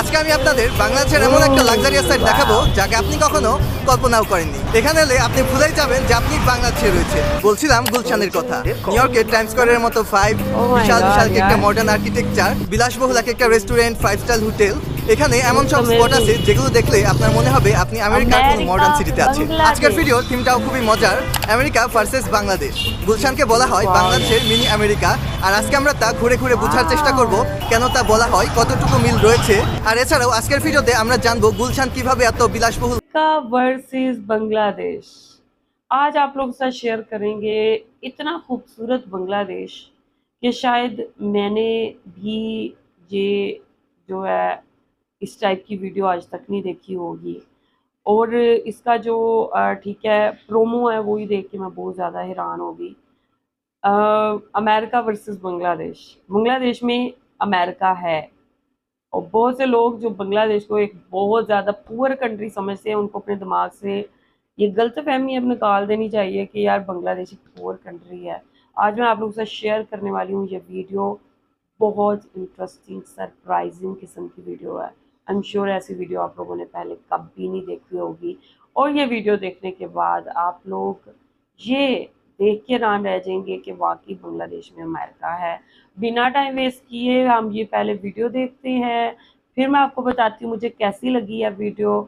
আজকে আমি আপনাদের বাংলাদেশের এমন একটা লাক্সারিয়াস সাইট দেখাবো যাকে আপনি কখনো কল্পনাও করেননি। এখানে এলে আপনি ভুলেই যাবেন যে আপনি বাংলাদেশে রয়েছে বলছিলাম গুলশানের কথা। নিউ ইয়র্কের টাইম স্কোয়ারের মতো ফাইভ Oh বিশাল বিশাল একটা মডার্ন আর্কিটেকচার বিলাসবহুল এক একটা রেস্টুরেন্ট ফাইভ স্টার হোটেল এখানে এমন সব Amazing. স্পট আছে যেগুলো দেখলে আপনার মনে হবে আপনি আমেরিকার কোনো America, মডার্ন সিটিতে আছে বাংলাদেশ। আজকের ভিডিওর থিমটাও খুবই মজার আমেরিকা ভার্সেস বাংলাদেশ গুলশানকে বলা হয় Wow. বাংলাদেশের মিনি আমেরিকা আর আজকে আমরা তা ঘুরে ঘুরে বোঝার চেষ্টা করব কেন তা বলা হয় কতটুকু মিল রয়েছে আর এছাড়াও আজকের ভিডিওতে আমরা জানবো গুলশান কিভাবে এত বিলাসবহুল का वर्सेस बांग्लादेश आज आप लोग के साथ शेयर करेंगे इतना खूबसूरत बांग्लादेश कि शायद मैंने भी ये जो है इस टाइप की वीडियो आज तक नहीं देखी होगी। और इसका जो ठीक है प्रोमो है, वो ही देख के मैं बहुत ज़्यादा हैरान हो गई। America versus Bangladesh. बांग्लादेश में अमेरिका है। और बहुत से लोग जो बांग्लादेश को एक बहुत ज़्यादा पुअर कंट्री समझते हैं, उनको अपने दिमाग से ये गलत फहमी अब निकाल देनी चाहिए कि यार बांग्लादेश एक पुअर कंट्री है। आज मैं आप लोगों साथ शेयर करने वाली हूँ, ये वीडियो बहुत इंटरेस्टिंग सरप्राइजिंग किस्म की वीडियो है। आई एम श्योर ऐसी वीडियो आप लोगों ने पहले कभी नहीं देखी होगी। और ये वीडियो देखने के बाद आप लोग ये देख के हैरान रह जाएँगे कि वाकई बांग्लादेश में अमेरिका है। बिना टाइम वेस्ट किए हम ये पहले वीडियो देखते हैं। फिर मैं आपको बताती हूँ मुझे कैसी लगी है वीडियो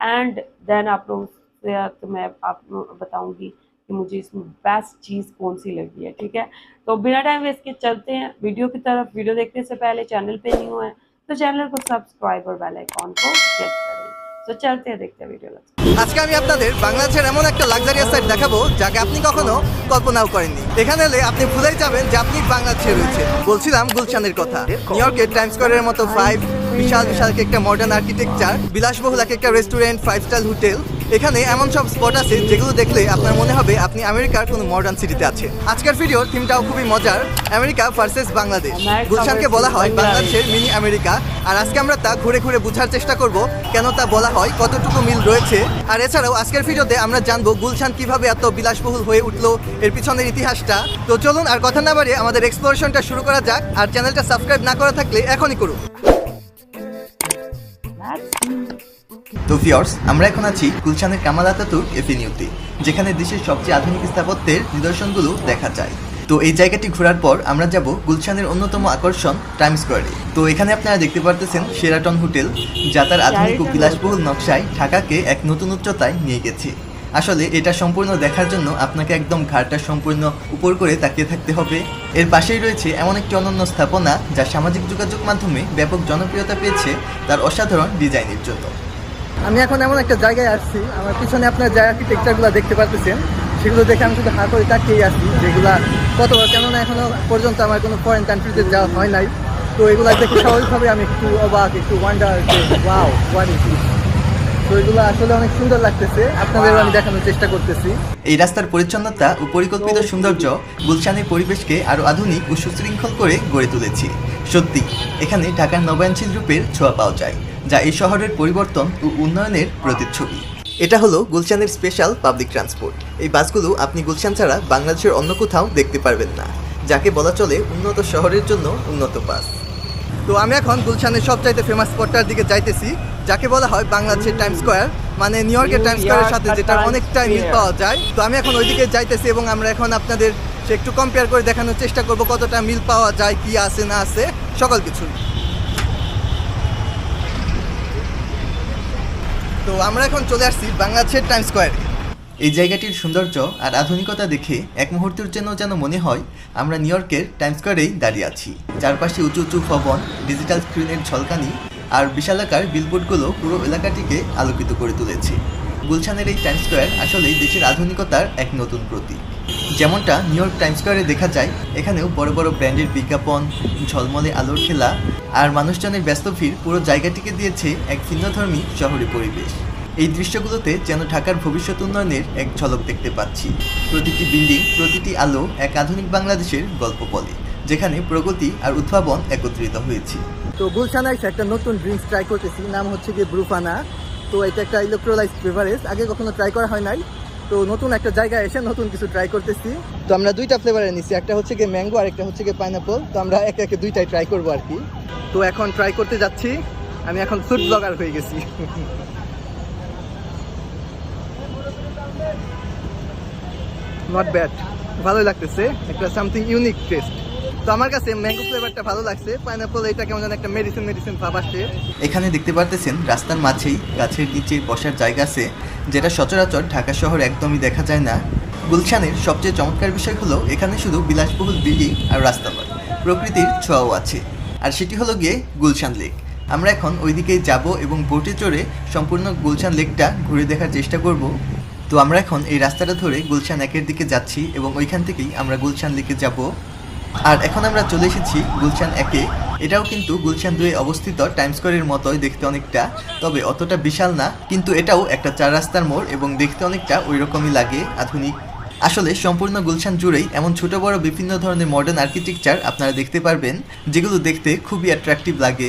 एंड देन आप लोगों से तो मैं आप बताऊँगी कि मुझे इसमें बेस्ट चीज़ कौन सी लगी है, ठीक है? तो बिना टाइम वेस्ट के चलते हैं। वीडियो की तरफ़ वीडियो देखने से पहले चैनल पे नहीं हुआ है। तो चैनल को सब्सक्राइब और बेल आइकॉन को क्लिक करें तो चलते हैं देखते हैं वीडियो लगता আজকে আমি আপনাদের বাংলাদেশের এমন একটা লাক্সারিয়াস সাইট দেখাবো যাকে আপনি কখনো কল্পনাও করেননি এখানে এলে আপনি ভুলেই যাবেন যে আপনি বাংলাদেশে রয়েছে বলছিলাম গুলশানের কথা নিউ ইয়র্কের টাইম স্কোয়ারের মতো ফাইভ বিশাল বিশাল এক একটা মডার্ন আর্কিটেকচার বিলাসবহুল এক একটা রেস্টুরেন্ট ফাইভ স্টার হোটেল এখানে এমন সব স্পট আছে যেগুলো দেখলে আপনার মনে হবে আপনি আমেরিকার কোনো মডার্ন সিটিতে আছে আজকের ভিডিওর থিমটাও খুবই মজার আমেরিকা ভার্সেস বাংলাদেশ। গুলশানকে বলা হয় বাংলাদেশের মিনি আমেরিকা আর আজকে আমরা তা ঘুরে ঘুরে বোঝার চেষ্টা করব কেন তা বলা হয় কতটুকু মিল রয়েছে। আর এছাড়াও আজকের ভিডিওতে আমরা জানব গুলশান কীভাবে এত বিলাসবহুল হয়ে উঠল এর পিছনের ইতিহাসটা। তো চলুন আর কথা না বাড়িয়ে আমাদের এক্সপ্লোরেশনটা শুরু করা যাক আর চ্যানেলটা সাবস্ক্রাইব না করা থাকলে এখনই করুন। তো ভিওর্স আমরা এখন আছি গুলশানের কামাল আতাতুর্ক এভিনিউতে, যেখানে দেশের সবচেয়ে আধুনিক স্থাপত্যের নিদর্শনগুলো দেখা যায়। তো এই জায়গাটি ঘোরার পর আমরা যাব গুলশানের অন্যতম আকর্ষণ টাইম স্কোয়ারে। তো এখানে আপনারা দেখতে পারতেছেন সেরাটন হোটেল, যা তার আধুনিক ও বিলাসবহুল নকশায় ঢাকাকে এক নতুন উচ্চতায় নিয়ে গেছে। আসলে এটা সম্পূর্ণ দেখার জন্য আপনাকে একদম ঘাটটা সম্পূর্ণ উপর করে তাকিয়ে থাকতে হবে। এর পাশেই রয়েছে এমন একটি অনন্য স্থাপনা, যা সামাজিক যোগাযোগ মাধ্যমে ব্যাপক জনপ্রিয়তা পেয়েছে তার অসাধারণ ডিজাইনের জন্য। আমি এখন এমন একটা জায়গায় আসছি আমার পিছনে আপনার যে আর্কিটেকচারগুলো দেখতে পারতেছেন সেগুলো দেখে আমি শুধু হাঁ করে তাকিয়ে আসছি যেগুলা কত কেননা এখনও পর্যন্ত আমার কোনো ফরেন কান্ট্রিতে যাওয়া হয় নাই। তো এগুলো দেখে স্বাভাবিকভাবে আমি একটু অবাক একটু ওয়ান্ডার ওয়াও ওয়ান তো এগুলো আসলে অনেক সুন্দর লাগতেছে আপনাদেরও আমি দেখানোর চেষ্টা করতেছি। এই রাস্তার পরিচ্ছন্নতা ও পরিকল্পিত সৌন্দর্য গুলশানের পরিবেশকে আরও আধুনিক ও সুশৃঙ্খল করে গড়ে তুলেছে। সত্যি এখানে ঢাকার নবায়নশীল রূপের ছোঁয়া পাওয়া যায়। যা এই শহরের পরিবর্তন ও উন্নয়নের প্রতিচ্ছবি। এটা হলো গুলশানের স্পেশাল পাবলিক ট্রান্সপোর্ট এই বাসগুলো আপনি গুলশান ছাড়া বাংলাদেশের অন্য কোথাও দেখতে পারবেন না, যাকে বলা চলে উন্নত শহরের জন্য উন্নত বাস। তো আমি এখন গুলশানের সবচাইতে ফেমাস স্পটটার দিকে যাইতেছি, যাকে বলা হয় বাংলাদেশের টাইম স্কোয়ার মানে নিউ ইয়র্কের টাইম স্কোয়ারের সাথে যেটা অনেকটা মিল পাওয়া যায়। তো আমি এখন ওইদিকে যাইতেছি এবং আমরা এখন আপনাদের একটু কম্পেয়ার করে দেখানোর চেষ্টা করব কতটা মিল পাওয়া যায়, কি আছে না আছে, সকল কিছু তো আমরা এখন চলে আসছি বাংলাদেশের টাইম স্কোয়ারে এই জায়গাটির সৌন্দর্য আর আধুনিকতা দেখে এক মুহূর্তের জন্য যেন মনে হয় আমরা নিউ ইয়র্কের টাইম স্কোয়ারেই দাঁড়িয়ে আছি। চারপাশে উঁচু উঁচু ভবন ডিজিটাল স্ক্রিনের ঝলকানি আর বিশালাকার বিলবোর্ডগুলো পুরো এলাকাটিকে আলোকিত করে তুলেছে। গুলশানের এই টাইম স্কোয়ার আসলেই দেশের আধুনিকতার এক নতুন প্রতীক। যেমনটা নিউ ইয়র্ক টাইম স্কোয়ারে দেখা যায়, এখানেও বড় বড় ব্র্যান্ডের বিজ্ঞাপন, ঝলমলে আলোর খেলা আর মানুষজনের ব্যস্ত ভিড় পুরো জায়গাটিকে দিয়েছে এক ভিন্নধর্মী শহরে পরিবেশ। এই দৃশ্যগুলোতে যেন ঢাকার ভবিষ্যৎ উন্নয়নের এক ঝলক দেখতে পাচ্ছি। প্রতিটি বিল্ডিং, প্রতিটি আলো এক আধুনিক বাংলাদেশের গল্প বলে, যেখানে প্রগতি আর উদ্ভাবন একত্রিত হয়েছে। তো গুলশানায় একটা নতুন ড্রিঙ্কস ট্রাই করতেছি, নাম হচ্ছে গিয়ে ব্রুফানা। তো এটা একটা ইলেকট্রোলাইজ বেভারেজ আগে কখনো ট্রাই করা হয় নাই। তো নতুন একটা জায়গায় এসে নতুন কিছু ট্রাই করতেছি। তো আমরা দুইটা ফ্লেভারে নিচ্ছি একটা হচ্ছে গিয়ে ম্যাঙ্গো আর একটা হচ্ছে গিয়ে পাইনাপল তো আমরা একে একে দুইটাই ট্রাই করব আর কি। তো এখন ট্রাই করতে যাচ্ছি, আমি এখন ফুড ব্লগার হয়ে গেছি। নট ব্যাড ভালোই লাগতেছে, একটা সামথিং ইউনিক টেস্ট আমার কাছে ভালো লাগছে। পাইনাপল এটা কেমন একটা মেডিসিন মেডিসিন ভাব আসছে। এখানে দেখতে পারতেছেন, রাস্তার মাঝেই গাছের নিচে বসার জায়গা আছে, যেটা সচরাচর ঢাকা শহর একদমই দেখা যায় না। গুলশানের সবচেয়ে চমৎকার বিষয় হলো, এখানে শুধু বিলাসবহুল বিল্ডিং আর রাস্তা প্রকৃতির ছোঁয়াও আছে। আর সেটি হলো গিয়ে গুলশান লেক। আমরা এখন ওইদিকে যাব এবং বোটে চড়ে সম্পূর্ণ গুলশান লেকটা ঘুরে দেখার চেষ্টা করব। তো আমরা এখন এই রাস্তাটা ধরে গুলশান একের দিকে যাচ্ছি এবং ওইখান থেকেই আমরা গুলশান লেকে যাব। আর এখন আমরা চলে এসেছি গুলশান একে। এটাও কিন্তু গুলশান দুয়ে অবস্থিত টাইম স্কোয়ারের মতোই দেখতে অনেকটা। তবে অতটা বিশাল না, কিন্তু এটাও একটা চার রাস্তার মোড় এবং দেখতে অনেকটা ওই রকমই লাগে, আধুনিক। আসলে সম্পূর্ণ গুলশান জুড়েই এমন ছোট বড় বিভিন্ন ধরনের মডার্ন আর্কিটেকচার আপনারা দেখতে পারবেন, যেগুলো দেখতে খুবই অ্যাট্রাকটিভ লাগে।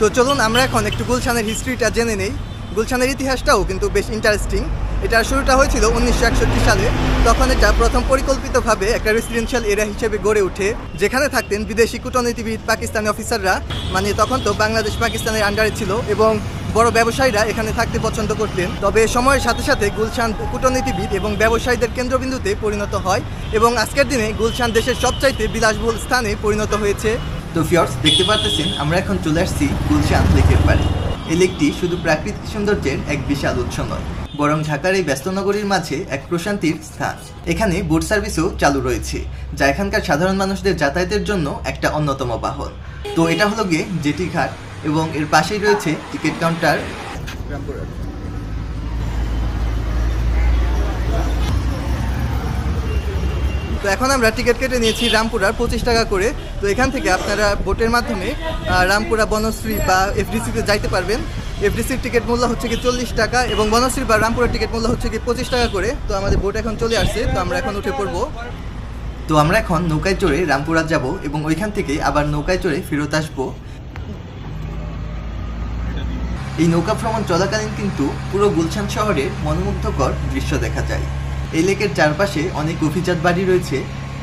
তো চলুন আমরা এখন একটু গুলশানের হিস্ট্রিটা জেনে নেই। গুলশানের ইতিহাসটাও কিন্তু বেশ ইন্টারেস্টিং এটার শুরুটা হয়েছিল উনিশশো একষট্টি সালে। তখন এটা প্রথম পরিকল্পিতভাবে একটা রেসিডেন্সিয়াল এরিয়া হিসেবে গড়ে ওঠে। যেখানে থাকতেন বিদেশি কূটনীতিবিদ পাকিস্তানি অফিসাররা। মানে তখন তো বাংলাদেশ পাকিস্তানের আন্ডারে ছিল এবং বড় ব্যবসায়ীরা এখানে থাকতে পছন্দ করতেন। তবে সময়ের সাথে সাথে গুলশান কূটনীতিবিদ এবং ব্যবসায়ীদের কেন্দ্রবিন্দুতে পরিণত হয় এবং আজকের দিনে গুলশান দেশের সবচাইতে বিলাসবহুল স্থানে পরিণত হয়েছে। তো ফিয়ার্স দেখতে পারতেছেন, আমরা এখন চলে আসছি গুলশান লেকের পাড়ে। এই লেকটি শুধু প্রাকৃতিক সৌন্দর্যের এক বিশাল উৎস নয় বরং ঢাকার এই ব্যস্ত নগরীর মাঝে এক প্রশান্তির স্থান। এখানে বোট সার্ভিসও চালু রয়েছে, যা এখানকার সাধারণ মানুষদের যাতায়াতের জন্য একটা অন্যতম বাহন। তো এটা হলো গিয়ে জেটি ঘাট এবং এর পাশেই রয়েছে টিকিট কাউন্টার। তো এখন আমরা টিকিট কেটে নিয়েছি রামপুরার পঁচিশ টাকা করে। তো এখান থেকে আপনারা বোটের মাধ্যমে রামপুরা বনশ্রী বা এফডিসিতে যাইতে পারবেন। এফডিসির টিকিট মূল্য হচ্ছে কি চল্লিশ টাকা এবং বনশ্রী বা রামপুরার টিকিট মূল্য হচ্ছে কি পঁচিশ টাকা করে। তো আমাদের বোট এখন চলে আসছে, তো আমরা এখন উঠে পড়ব। তো আমরা এখন নৌকায় চড়ে রামপুরা যাব এবং ওইখান থেকে আবার নৌকায় চড়ে ফেরত আসব। এই নৌকা ভ্রমণ চলাকালীন কিন্তু পুরো গুলশান শহরের মনোমুগ্ধকর দৃশ্য দেখা যায়। এই লেকের চারপাশে অনেক অভিজাত বাড়ি রয়েছে,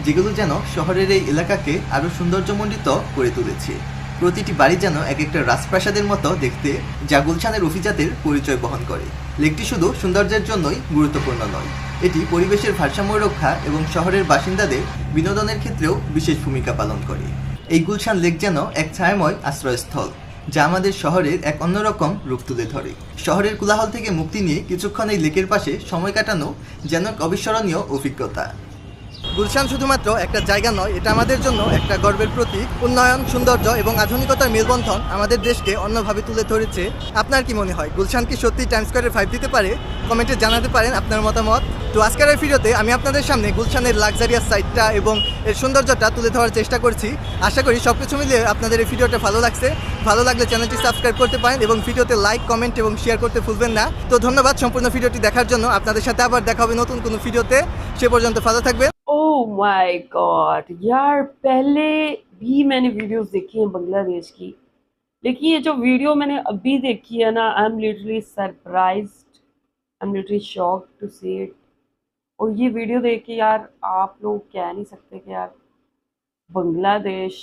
যেগুলো যেন শহরের এই এলাকাকে আরও সৌন্দর্যমণ্ডিত করে তুলেছে। প্রতিটি বাড়ি যেন এক একটা রাজপ্রাসাদের মতো দেখতে যা গুলশানের অভিজাতের পরিচয় বহন করে। লেকটি শুধু সৌন্দর্যের জন্যই গুরুত্বপূর্ণ নয়। এটি পরিবেশের ভারসাম্য রক্ষা এবং শহরের বাসিন্দাদের বিনোদনের ক্ষেত্রেও বিশেষ ভূমিকা পালন করে। এই গুলশান লেক যেন এক ছায়াময় আশ্রয়স্থল, যা আমাদের শহরের এক অন্যরকম রূপ তুলে ধরে। শহরের কোলাহল থেকে মুক্তি নিয়ে কিছুক্ষণ এই লেকের পাশে সময় কাটানো যেন এক অবিস্মরণীয় অভিজ্ঞতা। গুলশান শুধুমাত্র একটা জায়গা নয়, এটা আমাদের জন্য একটা গর্বের প্রতীক। উন্নয়ন, সৌন্দর্য এবং আধুনিকতার মেলবন্ধন আমাদের দেশকে অন্যভাবে তুলে ধরেছে। আপনার কি মনে হয়? গুলশান কি সত্যি টাইম স্কোয়ারের ফাইভ দিতে পারে? কমেন্টে জানাতে পারেন আপনার মতামত। তো আজকের এই ভিডিওতে আমি আপনাদের সামনে গুলশানের লাক্সারিয়াস সাইটটা এবং এর সৌন্দর্যটা তুলে ধরার চেষ্টা করছি। আশা করি সব কিছু মিলিয়ে আপনাদের এই ভিডিওটা ভালো লাগছে। ভালো লাগলে চ্যানেলটি সাবস্ক্রাইব করতে পারেন এবং ভিডিওতে লাইক কমেন্ট এবং শেয়ার করতে ভুলবেন না। তো ধন্যবাদ সম্পূর্ণ ভিডিওটি দেখার জন্য। আপনাদের সাথে আবার দেখা হবে নতুন কোনো ভিডিওতে। সে পর্যন্ত ভালো থাকবেন। माय गॉड यार, पहले भी मैंने वीडियोस देखी हैं बांग्लादेश की। लेकिन ये जो वीडियो मैंने अभी देखी है ना I am literally surprise I am literally shock to see it और ये वीडियो देख के यार, आप लोग कह नहीं सकते कि यार, बांग्लादेश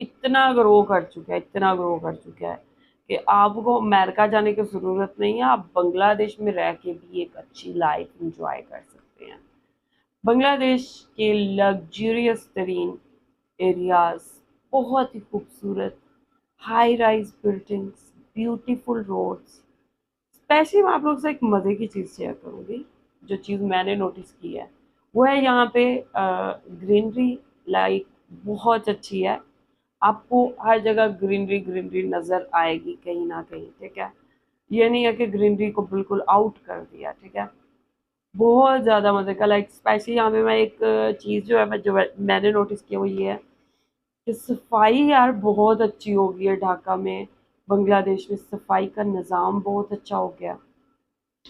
इतना ग्रो कर चुका है, इतना ग्रो कर चुका है कि आपको अमेरिका जाने की ज़रूरत नहीं है, आप बांग्लादेश में रह के भी एक अच्छी लाइफ इंजॉय कर सकते हैं। बांग्लादेश के लग्जरियस तरीन एरियाज़ बहुत ही खूबसूरत high rise buildings beautiful roads specially मैं आप लोग से एक मज़े की चीज़ शेयर करूँगी, जो चीज़ मैंने नोटिस की है। वो है यहाँ पे ग्रीनरी लाइक बहुत अच्छी है। आपको हर जगह ग्रीनरी ग्रीनरी नज़र आएगी कहीं ना कहीं, ठीक है? ये नहीं है कि ग्रीनरी को बिल्कुल आउट कर दिया, ठीक है? बहुत ज़्यादा मज़े का लाइक स्पेशली यहाँ पे मैं एक चीज़ जो है, मैं जो मैंने नोटिस किया वो ये है कि सफ़ाई यार बहुत अच्छी हो गई है ढाका में, बांग्लादेश में सफ़ाई का निज़ाम बहुत अच्छा हो गया।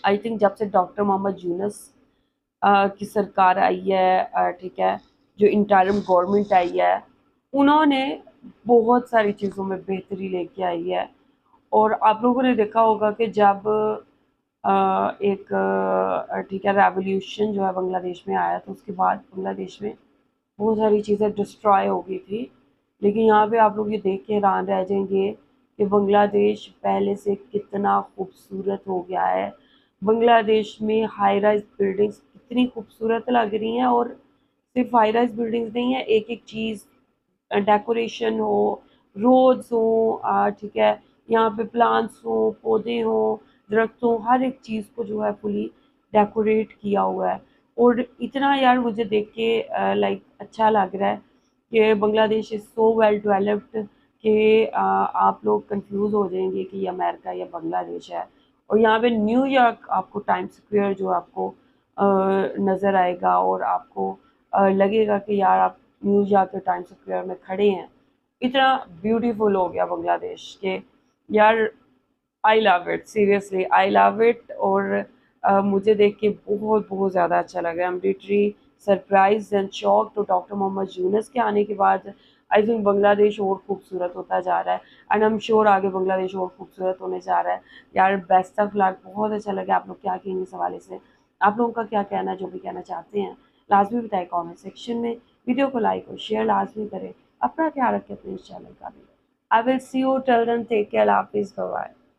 आई थिंक जब से डॉक्टर मोहम्मद यूनस की सरकार आई है ठीक है, जो इंटरम गवर्नमेंट आई है, उन्होंने बहुत सारी चीज़ों में बेहतरी लेके आई है। और आप लोगों ने देखा होगा कि जब एक ठीक है रेवोल्यूशन जो है बांग्लादेश में आया तो उसके बाद बांग्लादेश में बहुत सारी चीज़ें डिस्ट्रॉय हो गई थी। लेकिन यहाँ पे आप लोग ये देख के हैरान रह जाएँगे कि बांग्लादेश पहले से कितना खूबसूरत हो गया है। बांग्लादेश में हाई राइज बिल्डिंग्स कितनी खूबसूरत लग रही हैं और सिर्फ़ हाई राइज बिल्डिंग्स नहीं है एक एक चीज़ डेकोरेशन हो रोड्स हो ठीक है, यहाँ पे प्लांट्स हो, पौधे हो दरख्त हर एक चीज़ को जो है फुली डेकोरेट किया हुआ है। और इतना यार मुझे देख के लाइक अच्छा लग रहा है कि Bangladesh is so well developed कि आप लोग कंफ्यूज हो जाएँगे कि ये अमेरिका या बांग्लादेश है। और यहाँ पे न्यूयॉर्क आपको टाइम स्क्वायर जो आपको नज़र आएगा और आपको लगेगा कि यार आप न्यूयॉर्क के टाइम स्क्वायर में खड़े हैं। इतना ब्यूटीफुल हो गया बांग्लादेश के। यार I love it seriously I love it और अ, मुझे देख के बहुत बहुत ज़्यादा अच्छा लगा। I am literally surprise and shock तो डॉक्टर मोहम्मद यूनस के आने के बाद आई थिंक बांग्लादेश और खूबसूरत होता जा रहा है। एंड एम श्योर आगे बांग्लादेश और खूबसूरत होने जा रहा है। यार बेस्ट ऑफ़ लक बहुत अच्छा लगा आप लोग क्या कहेंगे इस हवाले से। आप लोगों का क्या कहना है जो भी कहना चाहते हैं लाजमी बताएँ कमेंट सेक्शन में। वीडियो को लाइक और शेयर लाजमी करें। अपना ख्याल रखें अपने इस चैनल का भी। I will see you till then take care हाफिज़ बाय